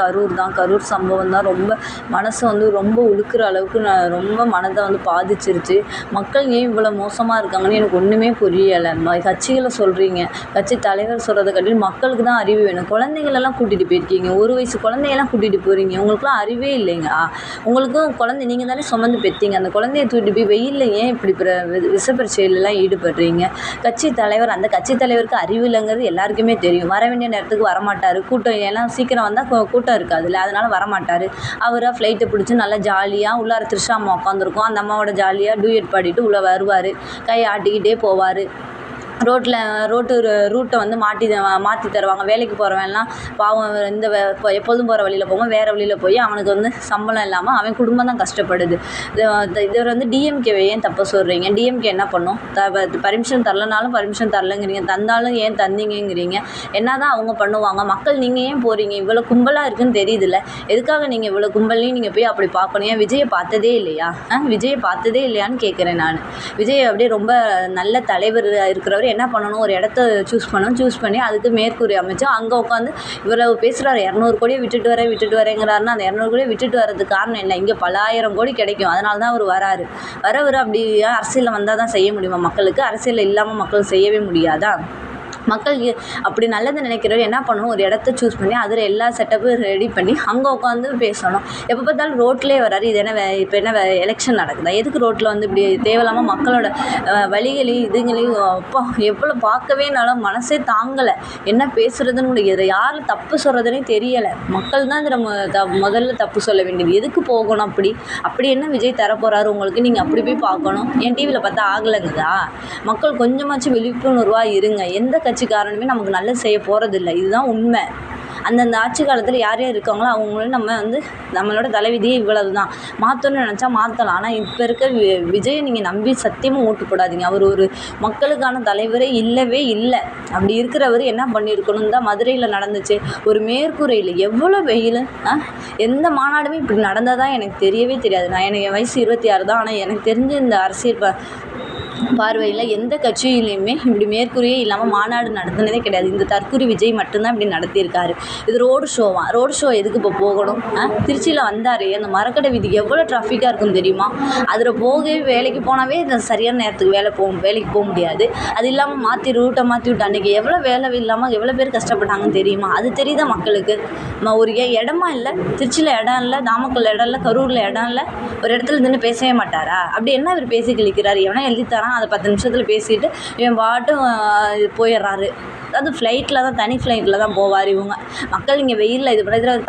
கரூர் தான். கரூர் சம்பவம் தான் ரொம்ப மனசை வந்து ரொம்ப உழுக்கிற அளவுக்கு நான் ரொம்ப மனதை வந்து பாதிச்சிருச்சு. மக்கள் ஏன் இவ்வளோ மோசமாக இருக்காங்கன்னு எனக்கு ஒன்றுமே புரியலை. கட்சிகளை சொல்கிறீங்க கட்சி தலைவர் சொல்கிறத கட்டி மக்களுக்கு தான் அறிவு வேணும். குழந்தைங்களெல்லாம் கூட்டிகிட்டு போயிருக்கீங்க. ஒரு வயசு குழந்தையெல்லாம் கூட்டிகிட்டு போகிறீங்க உங்களுக்குலாம் அறிவே இல்லைங்க. உங்களுக்கும் குழந்தை நீங்கள் தானே சுமந்து பெற்றீங்க. அந்த குழந்தைய தூக்கிட்டு போய் வெயிலில் ஏன் இப்படி பிர விசப்பரிச்சையிலலாம் ஈடுபடுறீங்க? கட்சி தலைவர் அந்த கட்சி தலைவருக்கு அறிவு இல்லைங்கிறது எல்லாருக்குமே தெரியும். வர வேண்டிய நேரத்துக்கு வரமாட்டார். கூட்டம் எல்லாம் சீக்கிரம் வந்தால் கூட்டம் கூட்டம் இருக்காதுல்ல அதனால் வரமாட்டார். அவராக ஃப்ளைட்டை பிடிச்சி நல்லா ஜாலியாக உள்ளார த்ரிஷா அம்மா உட்காந்துருக்கும் அந்த அம்மாவோட ஜாலியாக டூயட் பாடிட்டு உள்ளே வருவார். கையை ஆட்டிக்கிட்டே போவார். ரோட்டில் ரோட்டு ரூட்டை வந்து மாட்டி மாற்றி தருவாங்க. வேலைக்கு போகிறவன்லாம் பாவம் இந்த இப்போ எப்போதும் போகிற வழியில் போகாம வேறு வழியில் போய் அவனுக்கு வந்து சம்பளம் இல்லாமல் அவன் குடும்பம் தான் கஷ்டப்படுது. இது வந்து டிஎம்கேவை ஏன் தப்பு சொல்கிறீங்க டிஎம்கே என்ன பண்ணும்? த பர்மிஷன் தரலனாலும் பர்மிஷன் தரலங்கிறீங்க. தந்தாலும் ஏன் தந்தீங்கங்கிறீங்க? என்ன தான் அவங்க பண்ணுவாங்க? மக்கள் நீங்கள் ஏன் போகிறீங்க இவ்வளோ கும்பலாக இருக்குன்னு தெரியுதுல்ல. எதுக்காக நீங்கள் இவ்வளோ கும்பல்லையும் நீங்கள் போய் அப்படி பார்க்கணும்? ஏன் விஜயை பார்த்ததே இல்லையா? ஆ? விஜயை பார்த்ததே இல்லையான்னு கேட்குறேன் நான். விஜய் அப்படியே ரொம்ப நல்ல தலைவர் இருக்கிறவர். என்ன பண்ணணும் ஒரு இடத்த சூஸ் பண்ணணும் சூஸ் பண்ணி அதுக்கு மேற்கூரை அமைச்சு அங்கே உட்காந்து இவ்வளவு பேசுகிறாரு இரநூறு கோடியை விட்டுட்டு வரேன் விட்டுட்டு வரேங்கிறாருன்னா அந்த இரநூறு கோடியை விட்டுட்டு வரதுக்கு காரணம் என்ன? இங்கே பலாயிரம் கோடி கிடைக்கும். அதனால தான் அவர் வராரு. வரவர் அப்படி அரசியலில் வந்தால் தான் செய்ய முடியுமா மக்களுக்கு? அரசியலில் இல்லாமல் மக்கள் செய்யவே முடியாதா? மக்கள் அப்படி நல்லது நினைக்கிறவர் என்ன பண்ணணும்? ஒரு இடத்த சூஸ் பண்ணி அதில் எல்லா செட்டப்பும் ரெடி பண்ணி அங்கே உட்காந்து பேசணும். எப்போ பார்த்தாலும் ரோட்லேயே வராரு. இது என்ன வே இப்போ என்ன வே எலெக்ஷன் நடக்குதா? எதுக்கு ரோட்டில் வந்து இப்படி தேவையில்லாமல் மக்களோட வழிகளையும் இதுங்களையும் அப்பா எவ்வளோ பார்க்கவே என்னால் மனசே தாங்கலை. என்ன பேசுகிறதுன்னு முடியாது யார் தப்பு சொல்கிறதுனே தெரியலை. மக்கள் தான் இதில் த முதல்ல தப்பு சொல்ல வேண்டியது. எதுக்கு போகணும் அப்படி? அப்படி என்ன விஜய் தரப்போகிறாரு உங்களுக்கு? நீங்கள் அப்படி போய் பார்க்கணும். என் டிவியில் பார்த்தா ஆகலைங்கதா? மக்கள் கொஞ்சமாச்சும் விழிப்புணர்வாக இருங்க. எந்த ஆட்சிக்காரனுமே நமக்கு நல்லது செய்ய போகிறதில்ல இதுதான் உண்மை. அந்தந்த ஆட்சி காலத்தில் யார் யார் இருக்காங்களோ அவங்களும் நம்ம வந்து நம்மளோட தலைவிதியே இவ்வளவு தான் மாற்றணும்னு நினச்சா மாற்றலாம் ஆனால் இப்போ இருக்க வி விஜயை நீங்கள் நம்பி சத்தியமாக ஓட்டு போடாதீங்க. அவர் ஒரு மக்களுக்கான தலைவரே இல்லவே இல்லை. அப்படி இருக்கிறவர் என்ன பண்ணியிருக்கணும்? தான் மதுரையில் நடந்துச்சு. ஒரு மேற்கூரையில் எவ்வளோ வெயில்? எந்த மாநாடுமே இப்படி நடந்ததா எனக்கு தெரியவே தெரியாது. நான் எனக்கு என் வயசு இருபத்தி ஆறு தான். ஆனால் எனக்கு தெரிஞ்ச இந்த அரசியல் ப பார்வையில் எந்த கட்சியிலையுமே இப்படி மேற்கூறியே இல்லாமல் மாநாடு நடத்தினதே கிடையாது. இந்த தற்கூரி விஜய் மட்டும்தான் இப்படி நடத்தியிருக்காரு. இது ரோடு ஷோவாக ரோடு ஷோ எதுக்கு இப்போ போகணும்? திருச்சியில் வந்தார். அந்த மரக்கடை வீதிக்கு எவ்வளோ ட்ராஃபிக்காக இருக்கும் தெரியுமா? அதில் போகவே வேலைக்கு போனாவே இந்த சரியான நேரத்துக்கு வேலை போக வேலைக்கு போக முடியாது. அது இல்லாமல் மாற்றி ரூட்டை மாற்றி விட்டு அன்றைக்கி எவ்வளோ வேலை இல்லாமல் எவ்வளோ பேர் கஷ்டப்பட்டாங்கன்னு தெரியுமா? அது தெரியுதா மக்களுக்கு? ஒரு இடமா இல்லை. திருச்சியில் இடம் இல்லை நாமக்கல் இடம் இல்லை கரூரில் இடம் இல்லை. ஒரு இடத்துல நின்று பேசவே மாட்டாரா? அப்படி என்ன இவர் பேசி கிழிக்கிறார் எவனா எழுதி தரான் அதை பத்து நிமிஷத்தில் பேசிட்டு இவன் பாட்டும் போயிடுறாரு. அது ஃப்ளைட்டில் தான் தனி ஃப்ளைட்டில் தான் போவார் இவங்க. மக்கள் இங்கே வெயிலில் இது பண்ணுறது